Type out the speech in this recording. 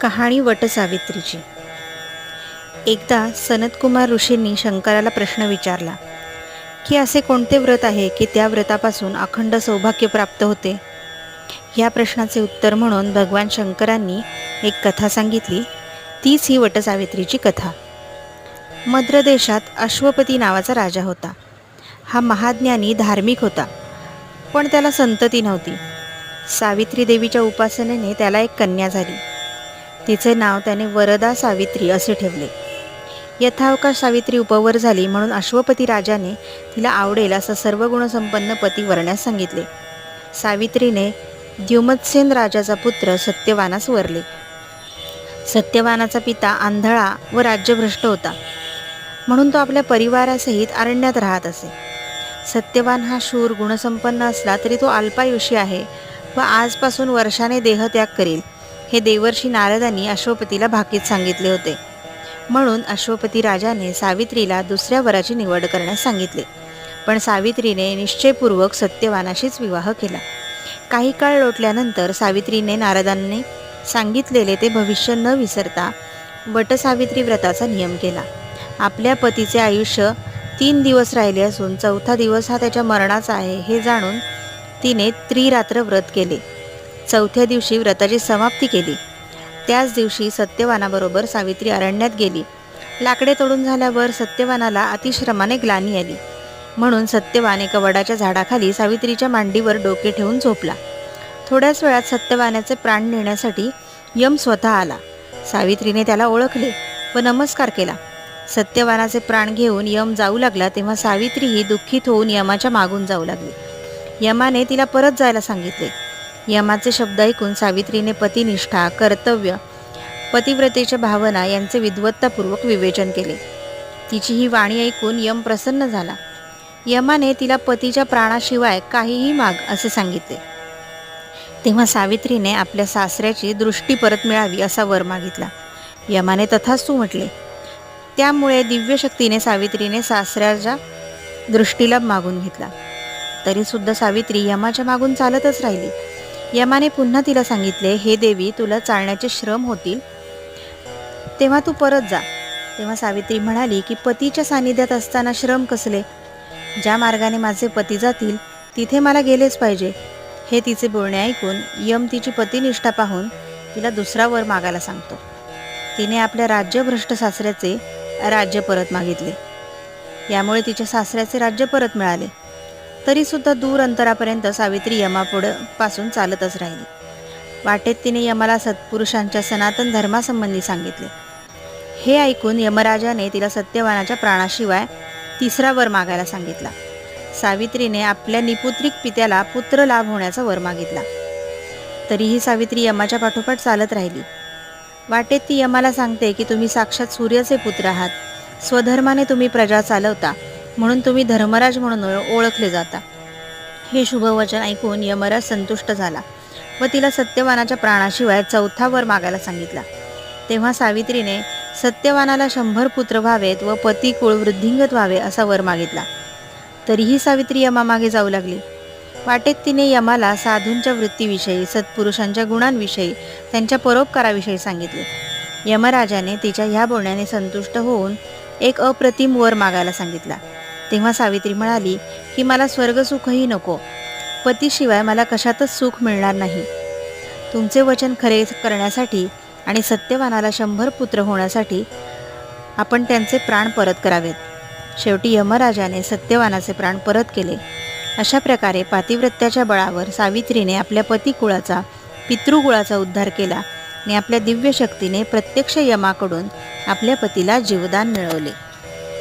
कहाणी वटसावित्रीची एकदा सनतकुमार ऋषींनी शंकराला प्रश्न विचारला की असे कोणते व्रत आहे की त्या व्रतापासून अखंड सौभाग्य प्राप्त होते? या प्रश्नाचे उत्तर म्हणून भगवान शंकरांनी एक कथा सांगितली. तीच ही वटसावित्रीची कथा. मद्र देशात अश्वपती नावाचा राजा होता. हा महाज्ञानी धार्मिक होता पण त्याला संतती नव्हती. सावित्री देवीच्या उपासनेने त्याला एक कन्या झाली. तिचे नाव त्याने वरदा सावित्री असे ठेवले. यथावकाश सावित्री उपवर झाली म्हणून अश्वपती राजाने तिला आवडेल असा सर्व गुणसंपन्न पती वरण्यास सांगितले. सावित्रीने द्युमत्सेन राजाचा पुत्र सत्यवानास वरले. सत्यवानाचा पिता आंधळा व राज्यभ्रष्ट होता. म्हणून तो आपल्या परिवारासहित अरण्यात राहत असे. सत्यवान हा शूर गुणसंपन्न असला तरी तो अल्पायुषी आहे व आजपासून वर्षाने देहत्याग करेल. हे देवर्षी नारदांनी अश्वपतीला भाकीत सांगितले होते. म्हणून अश्वपती राजाने सावित्रीला दुसऱ्या वराची निवड करण्यास सांगितले. पण सावित्रीने निश्चयपूर्वक सत्यवानाशीच विवाह केला. काही काळ लोटल्यानंतर सावित्रीने नारदांनी सांगितलेले ते भविष्य न विसरता वटसावित्री व्रताचा नियम केला. आपल्या पतीचे आयुष्य तीन दिवस राहिले असून चौथा दिवस हा त्याच्या मरणाचा आहे हे जाणून तिने त्रिरात्र व्रत केले. चौथ्या दिवशी व्रताची समाप्ती केली. त्याच दिवशी सत्यवानाबरोबर सावित्री अरण्यात गेली. लाकडे तोडून झाल्यावर सत्यवानाला अतिश्रमाने ग्लानी आली. म्हणून सत्यवान एका वडाच्या झाडाखाली सावित्रीच्या मांडीवर डोके ठेवून झोपला. थोड्याच वेळात सत्यवानाचे प्राण नेण्यासाठी यम स्वतः आला. सावित्रीने त्याला ओळखले व नमस्कार केला. सत्यवानाचे प्राण घेऊन यम जाऊ लागला तेव्हा सावित्रीही दुःखित होऊन यमाच्या मागून जाऊ लागली. यमाने तिला परत जायला सांगितले. यमाचे शब्द ऐकून सावित्रीने पतिनिष्ठा कर्तव्य पतिव्रतेच्या भावना यांचे विद्वत्तापूर्वक विवेचन केले. तिची ही वाणी ऐकून यम प्रसन्न झाला. यमाने तिला पतीच्या प्राणाशिवाय काहीही माग असे सांगितले. तेव्हा सावित्रीने आपल्या सासऱ्याची दृष्टी परत मिळावी असा वर मागितला. यमाने तथास्तू म्हटले त्यामुळे दिव्यशक्तीने सावित्रीने सासऱ्याच्या दृष्टीला मागून घेतला. तरीसुद्धा सावित्री यमाच्या मागून चालतच राहिली. यमाने पुन्हा तिला सांगितले हे देवी तुला चालण्याचे श्रम होतील. तेव्हा तू परत जा. तेव्हा सावित्री म्हणाली की पतीच्या सानिध्यात असताना श्रम कसले? ज्या मार्गाने माझे पती जातील तिथे मला गेलेच पाहिजे. हे तिचे बोलणे ऐकून यम तिची पतिनिष्ठा पाहून तिला दुसरा वर मागायला सांगतो. तिने आपल्या राज्यभ्रष्ट सासऱ्याचे राज्य परत मागितले. यामुळे तिच्या सासऱ्याचे राज्य परत मिळाले. तरीसुद्धा दूर अंतरापर्यंत सावित्री यमापुढं पासून चालतच राहिली. वाटेत तिने यमाला सत्पुरुषांच्या सनातन धर्मासंबंधी सांगितले. हे ऐकून यमराजाने तिला सत्यवानाच्या प्राणाशिवाय तिसरा वर मागायला सांगितला. सावित्रीने आपल्या निपुत्रिक पित्याला पुत्र लाभ होण्याचा वर मागितला. तरीही सावित्री यमाच्या पाठोपाठ चालत राहिली. वाटेत ती यमाला सांगते की तुम्ही साक्षात सूर्याचे पुत्र आहात. स्वधर्माने तुम्ही प्रजा चालवता. म्हणून तुम्ही धर्मराज म्हणून ओळखले जाता. हे शुभवचन ऐकून यमराज संतुष्ट झाला व तिला सत्यवानाच्या प्राणाशिवाय चौथा वर मागायला सांगितला. तेव्हा सावित्रीने सत्यवानाला शंभर पुत्र व्हावेत व पती कुळ वृद्धिंगत व्हावे असा वर मागितला. तरीही सावित्री यमामागे जाऊ लागली. वाटेत तिने यमाला साधूंच्या वृत्तीविषयी सत्पुरुषांच्या गुणांविषयी त्यांच्या परोपकाराविषयी सांगितले. यमराजाने तिच्या ह्या बोलण्याने संतुष्ट होऊन एक अप्रतिम वर मागायला सांगितला. तेव्हा सावित्री म्हणाली की मला स्वर्गसुखही नको. पतीशिवाय मला कशातच सुख मिळणार नाही. तुमचे वचन खरे करण्यासाठी आणि सत्यवानाला शंभर पुत्र होण्यासाठी आपण त्यांचे प्राण परत करावेत. शेवटी यमराजाने सत्यवानाचे प्राण परत केले. अशा प्रकारे पातिव्रत्याच्या बळावर सावित्रीने आपल्या पतिकुळाचा पितृकुळाचा उद्धार केला आणि आपल्या दिव्य शक्तीने प्रत्यक्ष यमाकडून आपल्या पतीला जीवदान मिळवले.